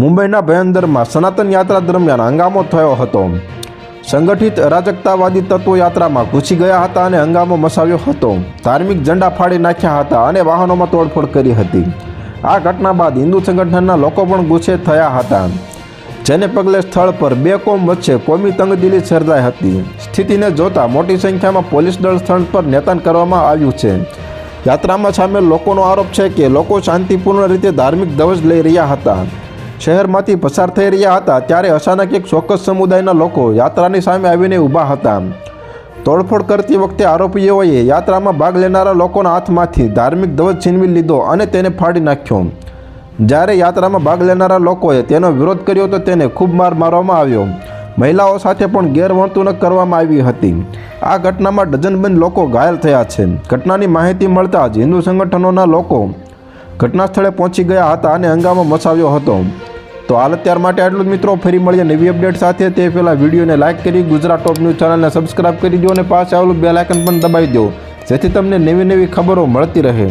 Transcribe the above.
મુંબઈના ભયંદરમાં સનાતન યાત્રા દરમિયાન હંગામો થયો હતો. સંગઠિત અરાજકતાવાદી તત્વો યાત્રામાં ઘૂસી ગયા હતા અને હંગામો મસાવ્યો હતો. ધાર્મિક ઝંડા ફાડી નાખ્યા હતા અને વાહનોમાં તોડફોડ કરી હતી. આ ઘટના બાદ હિન્દુ સંગઠનના લોકો પણ ગુસ્સે થયા હતા. જેને પગલે સ્થળ પર બે કોમ વચ્ચે કોમી તંગદિલી સર્જાઈ હતી. સ્થિતિને જોતા મોટી સંખ્યામાં પોલીસ દળ સ્થળ પર નેતાન કરવામાં આવ્યું છે. યાત્રામાં સામેલ લોકોનો આરોપ છે કે લોકો શાંતિપૂર્ણ રીતે ધાર્મિક ધ્વજ લઈ રહ્યા હતા. શહેરમાંથી પસાર થઈ રહ્યા હતા ત્યારે અચાનક એક ચોક્કસ સમુદાયના લોકો યાત્રાની સામે આવીને ઊભા હતા. તોડફોડ કરતી વખતે આરોપીઓએ યાત્રામાં ભાગ લેનારા લોકોના હાથમાંથી ધાર્મિક ધ્વજ છીનવી લીધો અને તેને ફાડી નાખ્યો. જ્યારે યાત્રામાં ભાગ લેનારા લોકોએ તેનો વિરોધ કર્યો તો તેને ખૂબ માર મારવામાં આવ્યો. મહિલાઓ સાથે પણ ગેરવર્તણૂક કરવામાં આવી હતી. આ ઘટનામાં ડઝનબંધ લોકો ઘાયલ થયા છે. ઘટનાની માહિતી મળતા જ હિન્દુ સંગઠનોના લોકો ઘટના સ્થળે પહોંચી ગયા હતા અને હંગામો મચાવ્યો હતો. તો હાલ અત્યાર માટે આટલું જ મિત્રો. ફરી મળીએ નવી અપડેટ સાથે. તે પહેલાં વિડીયોને લાઇક કરી ગુજરાત ટોપ ન્યૂઝ ચેનલને સબસ્ક્રાઇબ કરી દો અને પાસે આવેલું બેલ આઇકન પણ દબાવી દો. જેથી તમને નવી નવી ખબરો મળતી રહે.